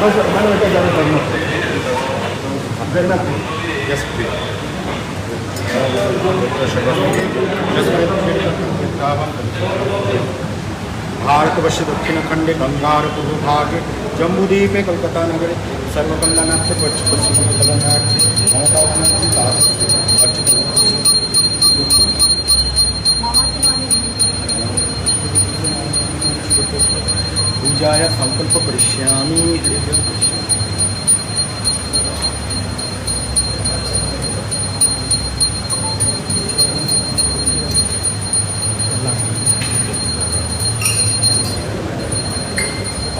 बस मैंने बेटा करना भारतवर्ष दक्षिणखंडे गंगार पूर्वभागे जम्बूद्वीपे कलकत्ता नगरे सर्वकल्याणार्थे पश्चिम कल्याणार्थे ममता अर्चित। पूजाय संकल्प करिष्यामि हरिः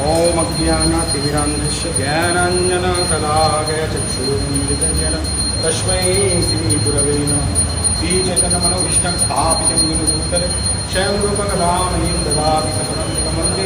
ॐ अज्ञानातिविरान्धस्य ज्ञानाञ्जनकलागय चक्षुरुन्मिलितञ्जन तस्मै श्रीगुरवे नमः श्रीचैतन्यमनोभीष्टं स्थापितं गुरुभूतले स्वयं रूपकलामयीं ददाति सकलं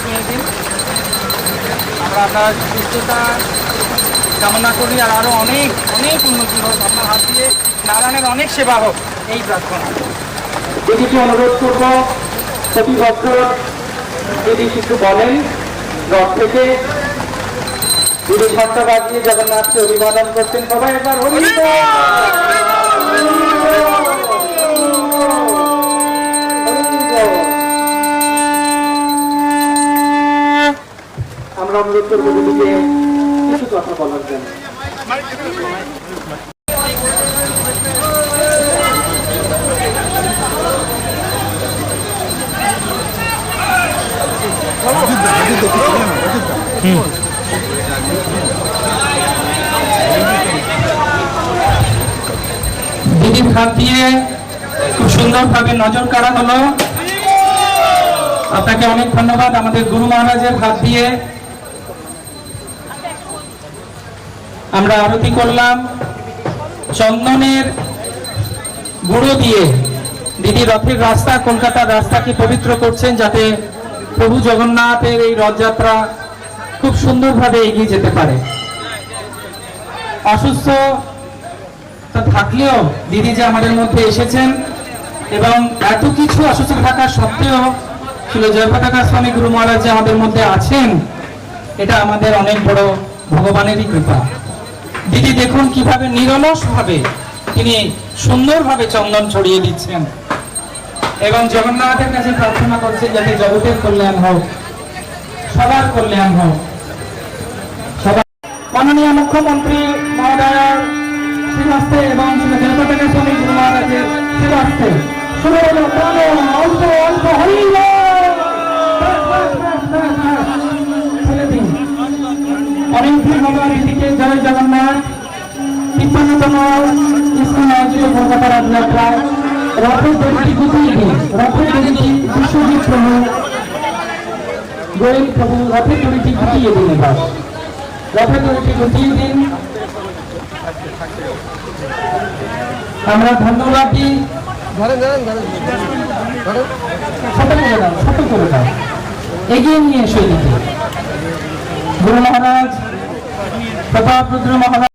ছুঁয়ে দিন আমরা আপনার সুস্থতা কামনা করি আর আরও অনেক অনেক উন্নতি হোক আপনার হাত দিয়ে নারায়ণের অনেক সেবা হোক, এই প্রার্থনা। দিদিকে অনুরোধ করব প্রতি বছর দিদি কিছু বলেন, রথ থেকে দিদি ঘণ্টা বাজিয়ে জগন্নাথকে অভিবাদন করছেন। সবাই একবার! আমরা অনুরোধ করব দিদিকে কিছু কথা বলার জন্য। দিদির হাত দিয়ে খুব সুন্দরভাবে নজর কাড়া হলো। আপনাকে অনেক ধন্যবাদ আমাদের গুরু মহারাজের হাত দিয়ে। আমরা আরতি করলাম। চন্দনের গুঁড়ো দিয়ে দিদি রথের রাস্তা, কলকাতার রাস্তাকে পবিত্র করছেন যাতে প্রভু জগন্নাথের এই রথযাত্রা খুব সুন্দরভাবে এগিয়ে যেতে পারে। অসুস্থ থাকলেও দিদি যে আমাদের মধ্যে এসেছেন এবং এত কিছু অসুস্থ থাকা সত্ত্বেও ছিল জয়পতাকা স্বামী গুরু মহারাজ যে আমাদের মধ্যে আছেন, এটা আমাদের অনেক বড় ভগবানেরই কৃপা। দিদি দেখুন কীভাবে নিরলস ভাবে তিনি সুন্দরভাবে চন্দন ছড়িয়ে দিচ্ছেন। এবং জগন্নাথের কাছে প্রার্থনা করছে যাতে জগতের কল্যাণ হোক, সবার কল্যাণ হোক। মাননীয় মুখ্যমন্ত্রী মহোদয়, শ্রীবাস্তে এবং জয় জগন্নাথ ইস্কন আয়োজিত কলকাতা রথযাত্রা রথের দড়িটি দিন রথের বিশ্বজিৎ প্রভু, গোয়েল প্রভু রথের দড়িটি গুটিয়ে দিন এবার। দিন। আমরা ধন্যবাদ দিই। দাও এগিয়ে নিয়ে এসো গুরু মহারাজ, প্রতাপ রুদ্র মহারাজ